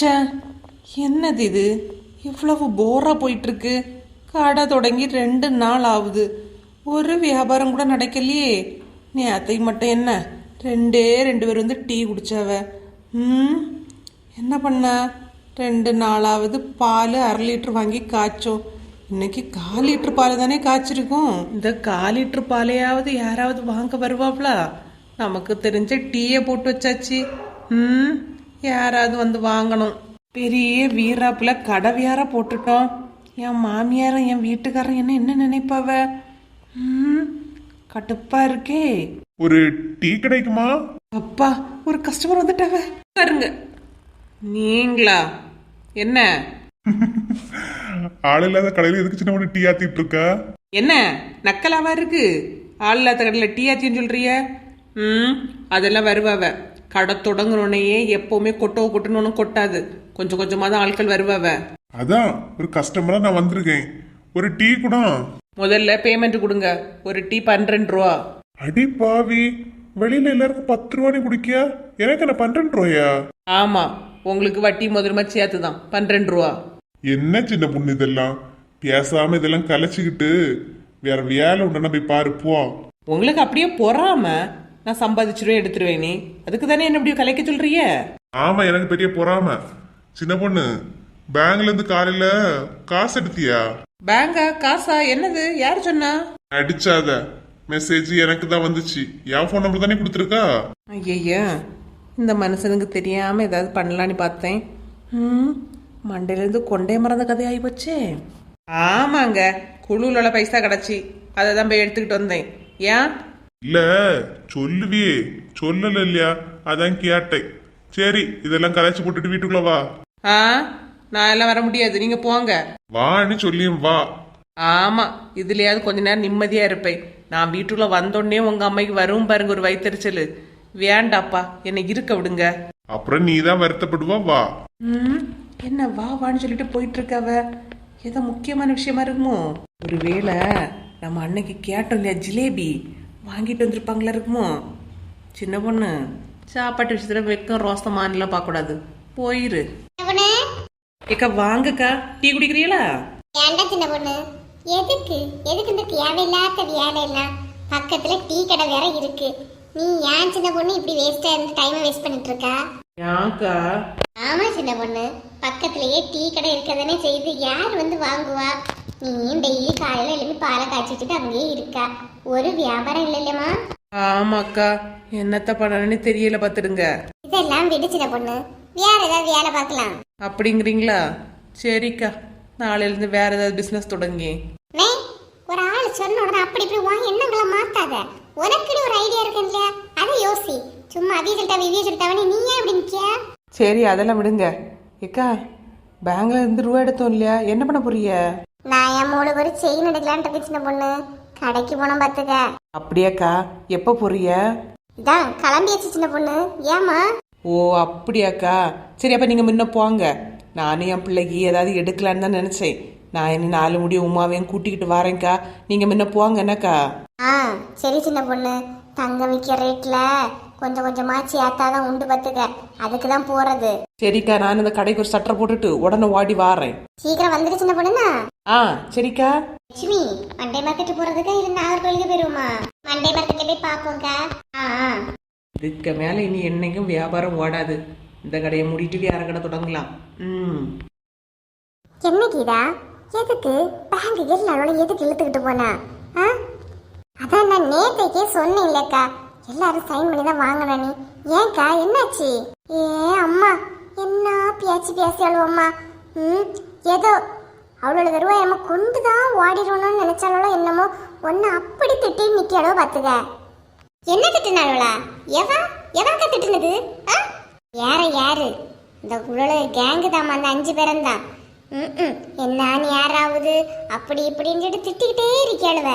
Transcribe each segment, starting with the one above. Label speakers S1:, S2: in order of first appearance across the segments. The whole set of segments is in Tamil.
S1: ச்சே என்னது இது இவ்வளவு போராக போயிட்டுருக்கு கடை தொடங்கி ரெண்டு நாள் ஆகுது ஒரு வியாபாரம் கூட நடக்கலையே. நீ அத்தை மட்டும் என்ன? ரெண்டே ரெண்டு பேர் வந்து டீ குடிச்சாவ. ம்? என்ன பண்ண? ரெண்டு நாளாவது பால் அரை லிட்டர் வாங்கி காய்ச்சோம். இன்னைக்கு கால் லிட்டர் பால் தானே காய்ச்சிருக்கோம். இந்த கால் லிட்டர் பாலையாவது யாராவது வாங்க வருவாப்ல நமக்கு தெரிஞ்ச டீயை போட்டு வச்சாச்சு. ம்? யாராவது வந்து வாங்கணும். பெரிய வீராப்புல கடை வேற போட்டுட்டோம். என் மாமியாரும் என் வீட்டுக்காரன் என்ன என்ன நினைப்பாவ? கடுப்பா இருக்கே.
S2: ஒரு டீ கிடைக்குமா?
S1: அப்பா ஒரு கஸ்டமர் வந்துட்டாவ. பாருங்க. நீங்களா? என்ன?
S2: ஆள் இல்லாத கடையில எதுக்கு சின்ன பொண்ணு டீ ஆத்திட்டு இருக்கா?
S1: என்ன? நக்கலாவா இருக்கு? ஆள் இல்லாத கடையில் டீ ஆச்சின்னு சொல்றிய. ம் அதெல்லாம் வருவாவ. கடை தொடங்குனோடனேயே எப்பவுமே கொட்டோ கொட்டுன்னு ஒன்றும் கொட்டாது. கொஞ்சம் கொஞ்சமாக தான் ஆட்கள் வருவாவ.
S2: அதான் ஒரு கஸ்டமரா நான் வந்திருக்கேன். ஒரு டீ கூட.
S1: முதல்ல பேமெண்ட் கொடுங்க. ஒரு டீ பன்னிரெண்டு ரூபா.
S2: அடி பாவி வெளியில எல்லாருக்கும் பத்து ரூபாய் குடிக்கியா? எனக்கு என்ன பன்னெண்டு ரூபாயா?
S1: ஆமா உங்களுக்கு வட்டி முதலுமா சேர்த்து தான். பன்னிரெண்டு ரூபா.
S2: என்ன சின்ன பொண்ணு இதெல்லாம்? பேசாம இதெல்லாம் கலைச்சிக்கிட்டு வேற வேலை உண்டா போய் பாரு போ.
S1: உங்களுக்கு அப்படியே பொறாம. நான் சம்பாதிச்சிருவேன் எடுத்துருவேன் நீ. அதுக்கு தானே என்ன இப்படி கலைக்க சொல்றிய
S2: ஆமா எனக்கு பெரிய பொறாம. சின்ன பொண்ணு பேங்க்ல இருந்து காலையில காசு எடுத்தியா?
S1: பேங்கா காசா என்னது? யார் சொன்னா?
S2: அடிச்சாத. மெசேஜ் எனக்கு தான் வந்துச்சு. என் ஃபோன் நம்பர் தானே கொடுத்துருக்கா?
S1: ஐயய்யா இந்த மனுஷனுக்கு தெரியாம ஏதாவது பண்ணலான்னு பார்த்தேன். ம் மண்டையிலேருந்து கொண்டே மறந்த கதையாகி போச்சே. ஆமாங்க குழுவில் பைசா கிடச்சி அதை தான் போய் எடுத்துக்கிட்டு வந்தேன். ஏன்?
S2: இல்ல சொல்லுவியே. சொல்லல இல்லையா? அதான் கேட்டேன். சரி இதெல்லாம் கலைச்சு போட்டுட்டு வீட்டுக்குள்ள வா.
S1: ஆ? நான் எல்லாம் வர முடியாது. நீங்க போங்க.
S2: வான்னு சொல்லியும் வா.
S1: ஆமா இதுலயாவது கொஞ்ச நேரம் நிம்மதியா இருப்பேன். நான் வீட்டுக்குள்ள வந்தோடனே உங்க அம்மைக்கு வரும் பாருங்க ஒரு வயிற்றுச்சல் வேண்டாப்பா என்னை இருக்க விடுங்க.
S2: அப்புறம் நீ தான் வருத்தப்படுவா வா.
S1: ம் என்ன வா வான்னு சொல்லிட்டு போயிட்டு இருக்காவ ஏதோ முக்கியமான விஷயமா இருக்குமோ? ஒருவேளை நம்ம அன்னைக்கு கேட்டோம் இல்லையா ஜிலேபி? வாங்கிட்டு வந்திருப்பாங்களா இருக்குமோ? சின்ன பொண்ணு. சாப்பாட்டு விஷயத்துல வெக்கம் ரோசமானலாம் பார்க்கக்கூடாது. போயிரு. ஏக்கா வாங்கக்கா. டீ குடிக்கிறீங்களா?
S3: ஏன்டா சின்ன பொண்ணு? எதுக்கு? எதுக்கு இந்த தேவையில்லாத வேலை எல்லாம் பக்கத்துல டீ கடை வேற இருக்கு. நீ ஏன் சின்ன பொண்ணு இப்படி வேஸ்டா இருந்து டைமை வேஸ்ட் பண்ணிட்டு இருக்கா?
S1: யாக்கா
S3: ஆமா சின்ன பொண்ணு. பக்கத்துலயே டீ கடை இருக்கதானே செய்து யார் வந்து வாங்குவா? நீயும் டெய்லி காலையில எழுப்பி பாலை காய்ச்சி வச்சுட்டு அங்கேயே இருக்கா? ஒரு வியாபாரம் இல்லை இல்லையம்மா
S1: ஆமாக்கா. என்னத்த பண்ணணும்னு தெரியல பார்த்துடுங்க.
S3: இதெல்லாம் விடு சின்ன பொண்ணு. வேற ஏதாவது வேலை பார்க்கலாம்.
S1: அப்படிங்கிறீங்களா? சரிக்கா. நாளையிலேருந்து வேற ஏதாவது பிஸ்னஸ் தொடங்கி.
S3: மே ஒரு ஆள் சொன்ன உடனே அப்படி இப்படி உன் எண்ணங்களை மாத்தாத. உனக்குன்னு ஒரு ஐடியா இருக்கு இல்லையா? அதை யோசி. சும்மா அவிய சொல்லிட்டாவே இவிய சொல்லிட்டாவே நீ ஏன் அப்படி நிக்க
S1: சரி அதெல்லாம் விடுங்க. ஏக்கா பேங்க்ல இருந்து ரூபா எடுத்தோம் இல்லையா? என்ன பண்ண போறீங்க?
S3: நான் என் மூணு ஒரு செயின் எடுக்கலான்ட்டு இருக்கு சின்ன பொண்ணு. கடைக்கு போனோம் பார்த்துக்க.
S1: அப்படியாக்கா எப்போ போறீங்க?
S3: இதான் கிளம்பியாச்சு சின்ன பொண்ணு. ஏமா
S1: ஓ அப்படியாக்கா. சரி அப்போ நீங்கள் முன்ன போங்க. நானும் என் பிள்ளைக்கு ஏதாவது எடுக்கலான்னு தான் நினச்சேன். நான் இனி நாலு முடிய உமாவையும் கூட்டிக்கிட்டு வரேன்க்கா. நீங்கள் முன்ன போங்க என்னக்கா?
S3: ஆ சரி சின்ன பொண்ணு. தங்க விற்கிற ரேட்ல கொஞ்சம் கொஞ்சமா சேர்த்தாதான் உண்டு பார்த்துக்க. அதுக்கு தான் போறது.
S1: சரிக்கா நான் இந்த கடைக்கு ஒரு சட்டரை போட்டுட்டு உடனே ஓடி வாரேன்.
S3: சீக்கிரம் வந்துடு சின்ன பொண்ணுண்ணா
S1: ஆ சரிக்கா.
S3: லட்சுமி மண்டே மார்க்கெட் போறதுக்கா இல்ல நாகர்கோயிலுக்கு போயிருவோமா. மண்டே மார்க்கெட்ல போய் பாப்போம்க்கா ஆ.
S1: இதுக்கு மேலே இனி என்னைக்கும் வியாபாரம் ஓடாது. இந்த கடையை மூடிட்டு வேற கடை தொடங்கலாம். ம்.
S3: என்ன கீதா எதுக்கு? பேங்க் எல்லாரோட எதுக்கு இழுத்துக்கிட்டு போனா? ஆ? அதான் நான் நேத்தைக்கே சொன்னேன் இல்லக்கா எல்லாரும் சைன் பண்ணி தான் வாங்கின ஏன்க்கா என்னாச்சு? ஏ அம்மா. என்ன பேச்சு பேசியாளோ ம் ஏதோ. அவளோட தருவா நம்ம கொண்டு தான் ஓடிடணும்னு நினைச்சாலோ என்னமோ ஒன்னு அப்படி திட்டி நிக்காளோ பார்த்துக்க. என்ன திட்டுனாளா எவா எவாக்கா திட்டுனது? ஆ? யார யாரு? இந்த குழல கேங்கு தான் அந்த அஞ்சு பேரும் தான் ம். என்னான்னு யாராவது அப்படி இப்படின்னு திட்டிக்கிட்டே இருக்காளுவ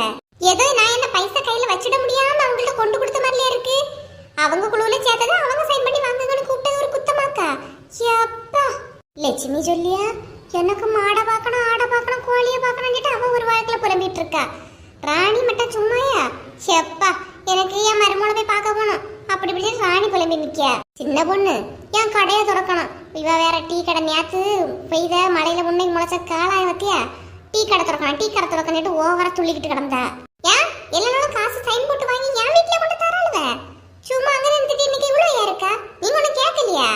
S3: ஏதோ நான் என்ன பைசா கையில வச்சிட முடியாம அவங்கள்ட்ட கொண்டு கொடுத்த மாதிரிலே இருக்கு. அவங்க குழுவில் சேர்த்ததை அவங்க சைன் பண்ணி வாங்குங்கன்னு கூப்பிட்டது ஒரு குத்தமாக்கா. எப்பா லட்சுமி சொல்லியா எனக்கு மாடை பார்க்கணும் ஆடை பார்க்கணும் கோழியை பார்க்கணும்னு அவன் ஒரு வாழ்க்கையில் புலம்பிட்டு இருக்கா. ராணி மட்டும் சும்மாயா? செப்பா எனக்கு என் மருமகளை போய் பார்க்க போகணும். அப்படி இப்படி ராணி புலம்பி நிக்க சின்ன பொண்ணு என் கடையை திறக்கணும். இவ வேற டீ கடை நேத்து பெய்த மலையில முன்னை முளைச்ச காலாய வத்தியா டீ கடை திறக்கணும் டீ கடை திறக்கணுட்டு ஓவரா துள்ளிக்கிட்டு கிடந்தா. ஏன் எல்லாரும் காசு சைன் போட்டு வாங்கி என் வீட்ல கொண்டு தராளுவ சும்மா அங்க நின்றுட்டு இன்னைக்கு இவ்வளவு ஏன் இருக்கா நீ ஒண்ணு கேட்கலையா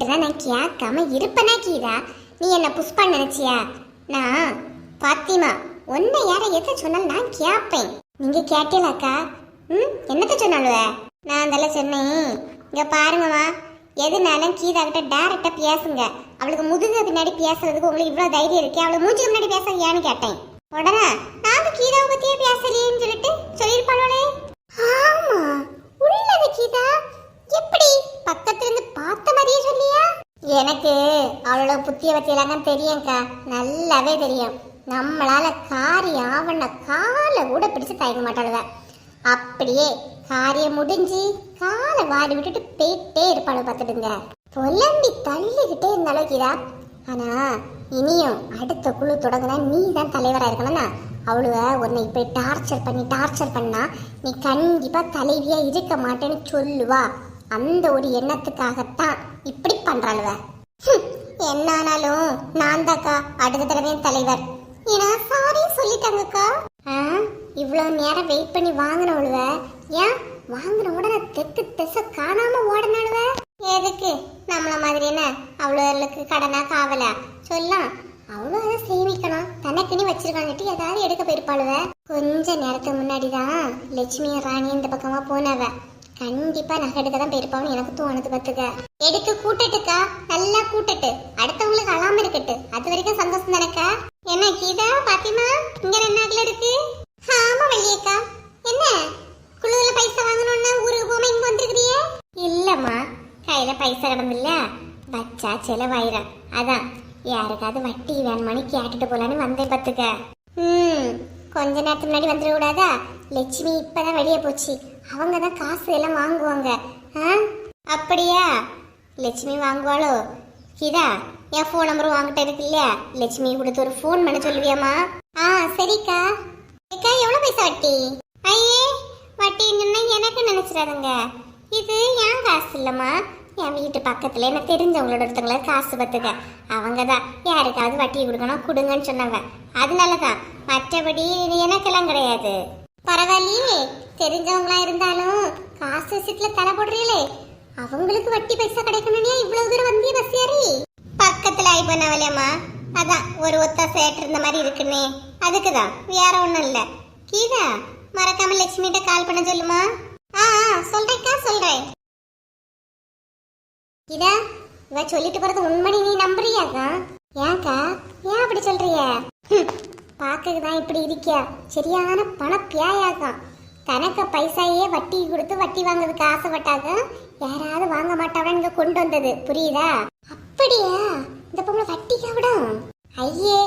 S3: உன்னை நான் கேட்காம இருப்பனா கீதா நீ என்ன புஷ்பா நினைச்சியா? நான் பாத்திமா உன்னை யார எதை சொன்னாலும் நான் கேட்பேன் நீங்க கேட்டீங்களாக்கா? ம் என்னத்த சொன்னாலுவ? நான் அதெல்லாம் சொன்னேன். இங்க பாருங்கம்மா எதுனாலும் கீதா கிட்ட டேரக்டா பேசுங்க. அவளுக்கு முதுகு பின்னாடி பேசுறதுக்கு உங்களுக்கு இவ்வளவு தைரியம் இருக்கே அவளுக்கு மூஞ்சுக்கு முன்னாடி பேச ஏன்னு கேட்டேன். உடனே நான் கீதாவை பத்தியே பேசலையேன்னு சொல்லிட்டு சொல்லியிருப்பாளே ஆமா உள்ளது கீதா? எப்படி பக்கத்துல இருந்து பார்த்த மாதிரியே சொல்லியா எனக்கு அவளோட புத்திய பற்றியெல்லாம் தெரியும்க்கா. நல்லாவே தெரியும். நம்மளால காரியம் அவன காலை கூட பிடிச்சு தயங்க மாட்டாளுவ. அப்படியே காரியம் முடிஞ்சு காலை வாரி விட்டுட்டு போயிட்டே இருப்பாளு பார்த்துடுங்க. புலம்பி தள்ளிக்கிட்டே இருந்தாலும் கீதா ஆனா இனியும் அடுத்த குழு தொடங்கினா நீ தான் தலைவராக இருக்கணும்னா? அவளுவ உன்னை இப்படி டார்ச்சர் பண்ணி டார்ச்சர் பண்ணா நீ கண்டிப்பாக தலைவியாக இருக்க மாட்டேன்னு சொல்லுவா. அந்த ஒரு எண்ணத்துக்காகத்தான். இப்படி பண்றாளுவ. என்ன ஆனாலும் நான் தாக்கா அடுத்த தடவையும் தலைவர். ஏன்னா சாரி சொல்லிட்டாங்கக்கா. ஆ, இவ்வளவு நேரம் வெயிட் பண்ணி வாங்கினவளுவ. ஏன்? வாங்கின உடனே தெக்கு தெச காணாம ஓடனாளுவ. எதுக்கு? நம்மள மாதிரி என்ன? அவ்வளோகளுக்கு கடனா காவலா? சொல்லலாம். அவ்வளோ அதை சேமிக்கணும். தனக்குன்னு வச்சிருக்காங்கட்டு ஏதாவது எடுக்க போயிருப்பாளுவ. கொஞ்ச நேரத்துக்கு முன்னாடி தான் லட்சுமி ராணி இந்த பக்கமா போனவ. கண்டிப்பா நகை தான் போயிருப்பான்னு எனக்கு தோணுது பத்துக்க எடுக்க கூட்டட்டுக்கா நல்லா கூட்டட்டு அடுத்தவங்களுக்கு அழாம இருக்கட்டு. அது வரைக்கும் சந்தோஷம் தானக்கா? என்ன கீதா பாத்திமா இங்க ரெண்டு நகல இருக்கு? ஆமா வள்ளியக்கா என்ன? குழுவில் பைசா வாங்கணும்னா ஊருக்கு போகாம இங்க வந்திருக்கிறியே? இல்லம்மா கையில பைசா கிடந்தில்ல வச்சா செலவாயிரம். அதான் யாருக்காவது வட்டி வேணுமானு கேட்டுட்டு போலான்னு வந்தேன் பத்துக்க ம் கொஞ்ச நேரத்துக்கு முன்னாடி வந்துட கூடாதா லட்சுமி இப்பதான் வெளியே போச்சு. அவங்க தான் காசு எல்லாம் வாங்குவாங்க. ஆ? அப்படியா? லட்சுமி வாங்குவாளோ? கீதா என் ஃபோன் நம்பர் வாங்கிட்ட இருக்கு இல்லையா? லட்சுமி கொடுத்து ஒரு ஃபோன் பண்ண சொல்லுவியாம்மா? ஆ சரிக்கா. அக்கா எவ்வளோ பைசா வட்டி? ஐயே வட்டி எனக்கு நினச்சிடாதுங்க. இது என் காசு இல்லைம்மா. என் வீட்டு பக்கத்தில் எனக்கு தெரிஞ்சவங்களோட ஒருத்தங்கள காசு பத்துக்க அவங்க தான் யாருக்காவது வட்டி கொடுக்கணும் கொடுங்கன்னு சொன்னாங்க. அதனால தான் மற்றபடி எனக்கெல்லாம் கிடையாது. பரவாயில்லையே. தெரிஞ்சவங்களா இருந்தாலும் காசு விஷயத்துல தலை போடுறீங்களே. அவங்களுக்கு வட்டி பைசா கிடைக்கணும்னே இவ்வளவு தூரம் வந்தியே பஸ் ஏறி. பக்கத்துல ஆகி பண்ணவலையம்மா அதான் ஒரு ஒத்த சேட்டு இருந்த மாதிரி இருக்குன்னே. அதுக்கு தான் வேற ஒன்றும் இல்லை. கீதா மறக்காம லட்சுமிகிட்ட கால் பண்ண சொல்லுமா? ஆ சொல்றேன்க்கா சொல்றேன். கீதா இவ சொல்லிட்டு போறது உண்மணி நீ நம்புறியாக்கா? ஏன்க்கா ஏன் அப்படி சொல்றிய பார்க்கக்கு தான் இப்படி இருக்கியா? சரியான பண பியாயாக்கா தனக்கு பைசாயே வட்டி கொடுத்து வட்டி வாங்குறதுக்கு ஆசைப்பட்டாக்க யாராவது வாங்க மாட்டாவன்னு இங்கே கொண்டு வந்தது. புரியுதா? அப்படியா? இந்த பொம்பளை வட்டிக்கா விடும்? ஐயே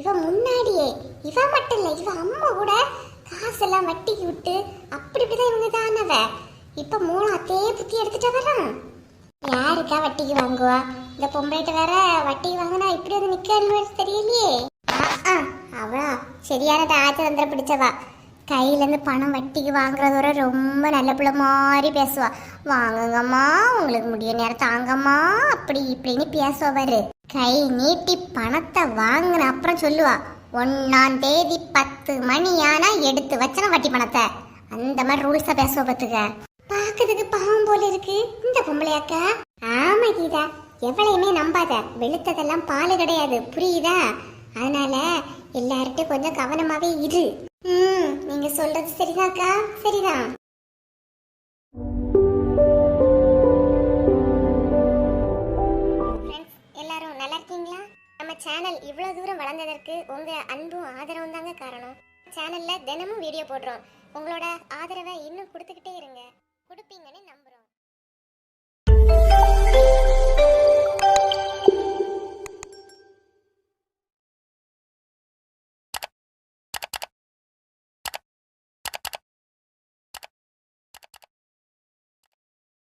S3: இவ முன்னாடியே. இவ மட்டும் இல்ல இவ அம்மா கூட காசெல்லாம் வட்டிக்கு விட்டு அப்படி இப்படிதான் இவங்க தானவ இப்ப மூணு அதே புத்தி எடுத்துட்டு வரான் யாருக்கா வட்டிக்கு வாங்குவா? இந்த பொம்பளைட்ட வேற வட்டிக்கு வாங்கினா இப்படி வந்து நிக்கன்னு தெரியலையே ஆ, ஆ, அவளா? சரியான ஆத்திரந்திர பிடிச்சவா. கையிலேருந்து பணம் வட்டிக்கு வாங்குறதோட ரொம்ப நல்ல பிள்ளை மாதிரி பேசுவா. வாங்குங்கம்மா உங்களுக்கு முடிய நேரம் தாங்கம்மா அப்படி இப்படின்னு பேசுவா பாரு. கை நீட்டி பணத்தை வாங்கின அப்புறம் சொல்லுவா ஒன்னாம் தேதி பத்து மணி ஆனா எடுத்து வச்சன வட்டி பணத்தை. அந்த மாதிரி ரூல்ஸா பேசுவா பார்த்துக்க பார்க்கறதுக்கு பாவம் போல இருக்கு இந்த பொம்பளையாக்கா. ஆமா கீதா எவ்வளையுமே நம்பாத வெளுத்ததெல்லாம் பால் கிடையாது புரியுதா? அதனால எல்லார்கிட்டும் கொஞ்சம் கவனமாவே இரு. ம் நீங்க சொல்றது சரிதாக்கா சரிதான். எல்லாரும் நல்லா இருக்கீங்களா? நம்ம சேனல் இவ்வளவு தூரம் வளர்ந்ததற்கு உங்க அன்பும் ஆதரவும் தாங்க காரணம். சேனல்ல தினமும் வீடியோ போடுறோம். உங்களோட ஆதரவை இன்னும் கொடுத்துக்கிட்டே இருங்க. கொடுப்பீங்கன்னு நம்ப